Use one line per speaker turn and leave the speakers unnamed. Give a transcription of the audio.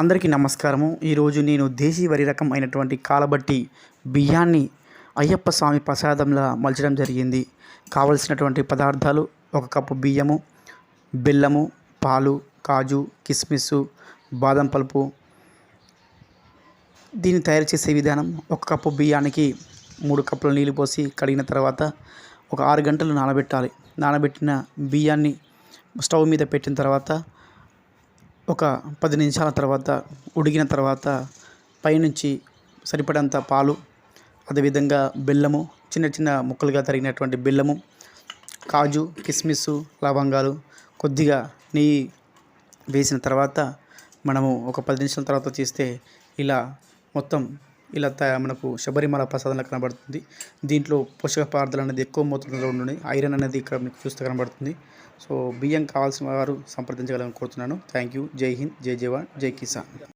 అందరికీ నమస్కారము. ఈరోజు నేను దేశీ వరి రకం అయినటువంటి కాలబట్టి బియ్యాన్ని అయ్యప్ప స్వామి ప్రసాదంలా మలచడం జరిగింది. కావలసినటువంటి పదార్థాలు ఒక కప్పు బియ్యము బెల్లము పాలు కాజు కిస్మిస్ బాదం పలుపు. దీన్ని తయారు చేసే విధానం ఒక కప్పు బియ్యానికి మూడు కప్పుల నీళ్ళు పోసి కడిగిన తర్వాత ఒక ఆరు గంటలు నానబెట్టాలి. నానబెట్టిన బియ్యాన్ని స్టవ్ మీద పెట్టిన తర్వాత ఒక పది నిమిషాల తర్వాత ఉడికిన తర్వాత పైనుంచి సరిపడంత పాలు అదేవిధంగా బెల్లము చిన్న చిన్న ముక్కలుగా తరిగినటువంటి బెల్లము కాజు కిస్మిస్ లవంగాలు కొద్దిగా నెయ్యి వేసిన తర్వాత మనము ఒక పది నిమిషాల తర్వాత చేస్తే ఇలా మొత్తం ఇలా మనకు శబరిమల ప్రసాదంలో కనబడుతుంది. దీంట్లో పోషక పదార్థాలు అనేది ఎక్కువ మోతాదులో ఉండి ఐరన్ అనేది ఇక్కడ మీకు చూస్తే కనబడుతుంది. సో బియ్యం కావాల్సిన వారు సంప్రదించగలని కోరుతున్నాను. Thank you. జై హింద్. జై జవాన్. జై కిసాన్.